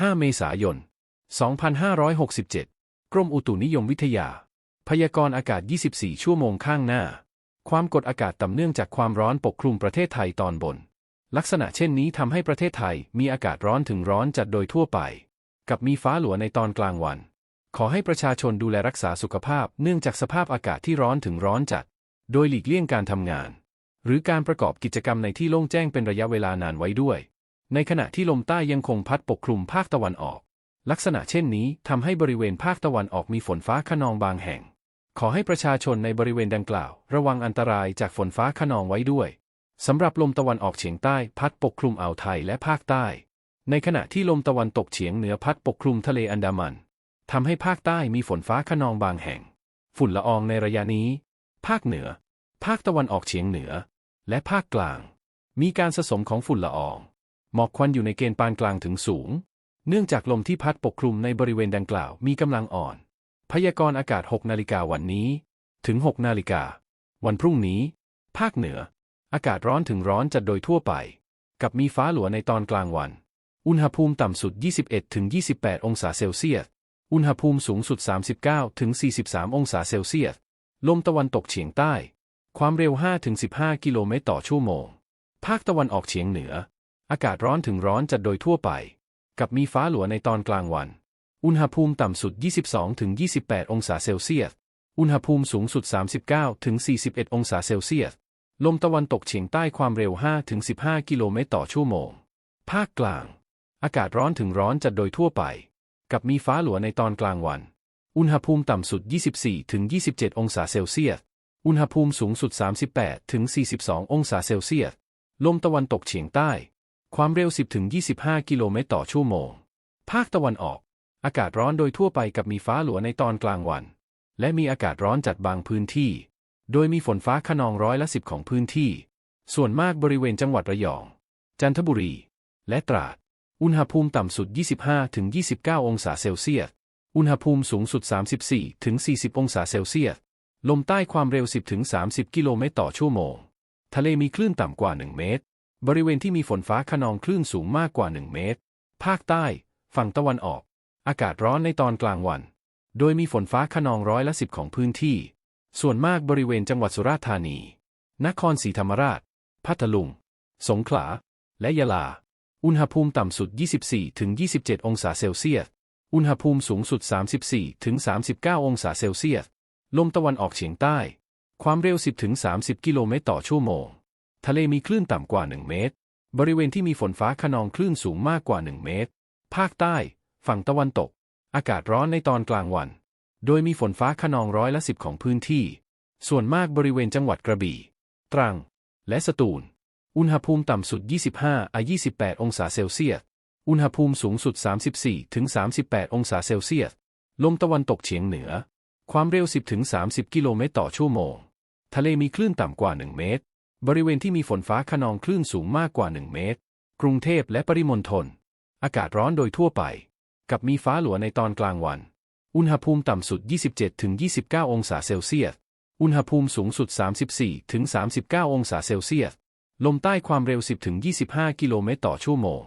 5 เมษายน 2567 กรมอุตุนิยมวิทยา พยากรณ์อากาศ 24 ชั่วโมงข้างหน้า ความกดอากาศต่ำเนื่องจากความร้อนปกคลุมประเทศไทยตอนบน ลักษณะเช่นนี้ทำให้ประเทศไทยมีอากาศร้อนถึงร้อนจัดโดยทั่วไป กับมีฟ้าหลัวในตอนกลางวัน ขอให้ประชาชนดูแลรักษาสุขภาพเนื่องจากสภาพอากาศที่ร้อนถึงร้อนจัด โดยหลีกเลี่ยงการทำงาน หรือการประกอบกิจกรรมในที่โล่งแจ้งเป็นระยะเวลานานไว้ด้วย ในขณะที่ลมใต้ยังคงพัดปกคลุมภาคตะวันออก ลักษณะเช่นนี้ทำให้บริเวณภาคตะวันออกมีฝนฟ้าขนองบางแห่ง ขอให้ประชาชนในบริเวณดังกล่าว ระวังอันตรายจากฝนฟ้าขนองไว้ด้วยสำหรับลมตะวันออกเฉียงใต้พัดปกคลุมอ่าวไทยและภาคใต้ ในขณะที่ลมตะวันตกเฉียงเหนือพัดปกคลุมทะเลอันดามันทำให้ภาคใต้มีฝนฟ้าขนองบางแห่ง ฝุ่นละอองในระยะนี้ ภาคเหนือ ภาคตะวันออกเฉียงเหนือ และภาคกลาง มีการสะสมของฝุ่นละออง หมอกควันอยู่ในเกณฑ์ปานกลางถึงสูง เนื่องจากลมที่พัดปกคลุมในบริเวณดังกล่าวมีกำลังอ่อน พยากรณ์อากาศ 6 นาฬิกาวันนี้ ถึง 6 นาฬิกา วันพรุ่งนี้ ภาคเหนือ อากาศร้อนถึงร้อนจัดโดยทั่วไป กับมีฟ้าหลัวในตอนกลางวัน อุณหภูมิต่ำสุด 21-28 องศาเซลเซียส อุณหภูมิสูงสุด 39-43 องศาเซลเซียส ลมตะวันตกเฉียงใต้ ความเร็ว 5-15 กิโลเมตรต่อชั่วโมง ภาคตะวันออกเฉียงเหนือ อากาศร้อนถึงร้อนจัดโดยทั่วไป กับมีฟ้าหลัวในตอนกลางวัน อุณหภูมิต่ำสุด 22-28 องศาเซลเซียส อุณหภูมิสูงสุด 39-41 องศาเซลเซียส ลมตะวันตกเฉียงใต้ความเร็ว 5-15 กิโลเมตรต่อชั่วโมง ภาคกลาง อากาศร้อนถึงร้อนจัดโดยทั่วไป กับมีฟ้าหลัวในตอนกลางวัน อุณหภูมิต่ำสุด 24-27 องศาเซลเซียส อุณหภูมิสูงสุด 38-42 องศาเซลเซียส ลมตะวันตกเฉียงใต้ ความเร็ว 10-25 กิโลเมตรต่อชั่วโมง ภาคตะวันออก อากาศร้อนโดยทั่วไปกับมีฟ้าหลัวในตอนกลางวัน และมีอากาศร้อนจัดบางพื้นที่ โดยมีฝนฟ้าขนองร้อยละสิบของพื้นที่ ส่วนมากบริเวณจังหวัดระยอง จันทบุรี และตราด อุณหภูมิต่ำสุด 25-29 องศาเซลเซียส อุณหภูมิสูงสุด 34-40 องศาเซลเซียส ลมใต้ความเร็ว 10-30 กิโลเมตรต่อชั่วโมง ทะเลมีคลื่นต่ำกว่า 1 เมตร บริเวณที่มีฝนฟ้าขนองคลื่นสูงมากกว่า 1 เมตร ภาคใต้ ฝั่งตะวันออก อากาศร้อนในตอนกลางวัน โดยมีฝนฟ้าขนองร้อยละสิบของพื้นที่ ส่วนมากบริเวณจังหวัดสุราษฎร์ธานี นครศรีธรรมราช พัทลุง สงขลา และยะลา อุณหภูมิต่ำสุด 24-27 องศาเซลเซียส อุณหภูมิสูงสุด 34-39 องศาเซลเซียส ลมตะวันออกเฉียงใต้ ความเร็ว 10-30 กิโลเมตรต่อชั่วโมง ทะเลมีคลื่นต่ำกว่า 1 เมตร บริเวณที่มีฝนฟ้าขนองคลื่นสูงมากกว่า 1 เมตร ภาคใต้ ฝั่งตะวันตก อากาศร้อนในตอนกลางวัน โดยมีฝนฟ้าขนองร้อยละสิบของพื้นที่ ส่วนมากบริเวณจังหวัดกระบี่ ตรัง และสตูล อุณหภูมิต่ำสุด 25อา28 องศาเซลเซียส อุณหภูมิสูงสุด 34 ถึง 38 องศาเซลเซียส ลมตะวันตกเฉียงเหนือ ความเร็ว 10 ถึง 30 กิโลเมตรต่อชั่วโมง ทะเลมีคลื่นต่ำกว่า 1 เมตร บริเวณที่มีฝนฟ้าขนองคลื่นสูงมากกว่า 1 เมตร กรุงเทพและปริมณฑล อากาศร้อนโดยทั่วไป กับมีฟ้าหลัวในตอนกลางวัน อุณหภูมิต่ำสุด 27-29 องศาเซลเซียส อุณหภูมิสูงสุด 34-39 องศาเซลเซียส ลมใต้ความเร็ว 10-25 กิโลเมตรต่อชั่วโมง